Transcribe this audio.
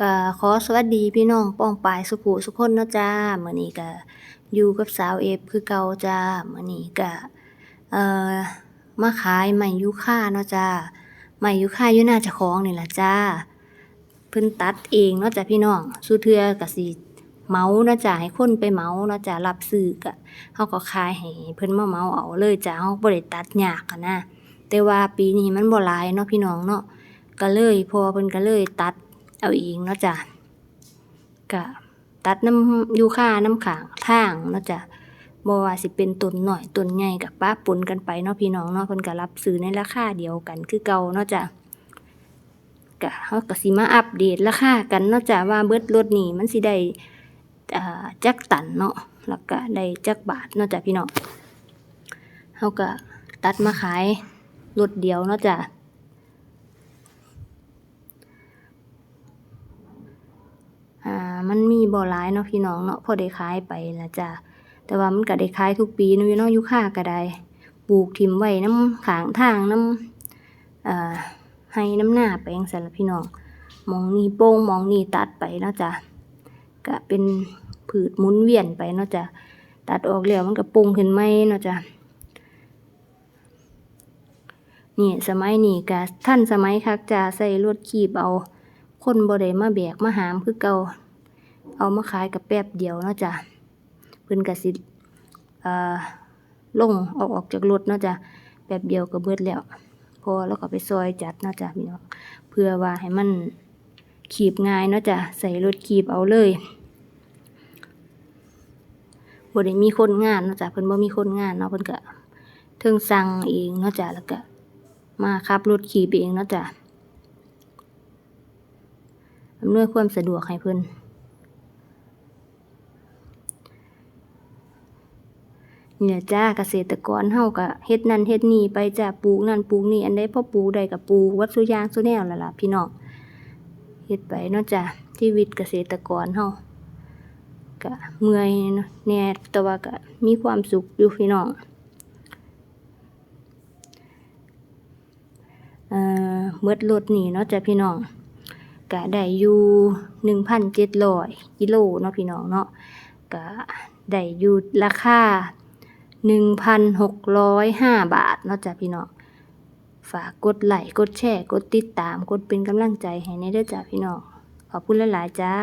ก็ขอสวัสดีพี่น้องป้องปายสุขุสุคนเนาะจ้ามื้อนี้ก็อยู่กับสาวเอฟคือเก่าจ้ามื้อนี้ก็เอ่อมาขายไม้ยูคาเนาะจ้าไม้ยูคาอยู่หน้าเจ้าของนี่ล่ะจ้าเพิ่นตัดเองเนาะจ้าพี่น้องสุเทือก็สิเมาเนาะจ้าให้คนไปเมาเนาะจ้ารับซื้อก็เฮาก็ขายให้เพิ่นมาเมาเอาเลยจ้าเฮาบ่ได้ตัดยากอะนะแต่ว่าปีนี้มันบ่หลายเนาะพี่น้องเนาะก็เลยพอเพิ่นก็เลยตัด เอาเองเนาะจ้ะก็ตัดน้ำยูคาน้ำขางทางเนาะจ้ะบ่ว่าสิเป็นต้นหน้อยต้นใหญ่ก็ปะปนกันไปเนาะพี่น้องเนาะเพิ่นก็รับซื้อในราคาเดียวกันคือเก่าเนาะจ้ะก็เฮาก็สิมาอัปเดตราคากันเนาะจ้ะว่าเบิดรถนี่มันสิได้อ่าจักตันเนาะแล้วก็ได้จักบาทเนาะจ้ะพี่น้องเฮาก็ตัดมาขายรถเดียวเนาะจ้ะ อ่า มันมีบ่หลายเนาะพี่น้องเนาะพอได้ขายไปละจ้ะแต่ว่ามันก็ได้ขายทุกปีเนาะอยู่เนาะอยู่ค่าก็ได้ปลูกถิ่มไว้น้ำขางทางน้ำอ่าให้น้ำหน้าไปจั่งซั้นละพี่น้องมองนี้โป้งมองนี้ตัดไปเนาะจ้ะก็เป็นพืชหมุนเวียนไปเนาะจ้ะตัดออกแล้วมันก็ป่งขึ้นใหม่เนาะจ้ะนี่สมัยนี้ก็ทันสมัยคักจ้ะใส่รถคีบเอา คนบ่ได้มาแบกมาหามคือเก่า เอามาขายกับแป๊บเดียวเนาะจ้ะเพิ่นก็สิอ่อลงเอาออกจากรถเนาะจ้ะแป๊บเดียวก็เบิดแล้ว พอแล้วก็ไปซอยจัดเนาะจ้ะพี่น้องเพื่อว่าให้มันขีบง่ายเนาะจ้ะใส่รถขีบเอาเลยบ่ได้มีคนงานเนาะจ้ะเพิ่นบ่มีคนงานเนาะเพิ่นก็เทิงสั่งเองเนาะจ้ะแล้วก็มาขับรถขีบเองเนาะจ้ะอำนวยความสะดวกให้เพิ่น นี่แหละจ้าเกษตรกรเฮาก็เฮ็ดนั่นเฮ็ดนี่ไปจ้าปลูกนั่นปลูกนี่อันใดพอปลูกได้ก็ปลูกวัดซุยางซุแนวนั่นล่ะพี่น้องเฮ็ดไปเนาะจ้ะชีวิตเกษตรกรเฮาก็เมื่อยเนาะแน่แต่ว่าก็มีความสุขอยู่พี่น้องเอ่อหมดรถนี่เนาะจ้ะพี่น้องก็ได้อยู่หนึ่งพันเจ็ดร้อยกิโลเนาะพี่น้องเนาะก็ได้อยู่ราคา หนึ่งพันหกร้อยห้าบาทเนาะจ้ะพี่น้องฝากกดไลค์กดแชร์กดติดตามกดเป็นกำลังใจให้ในเด้อจ้ะพี่น้องขอบคุณหลายๆจ้า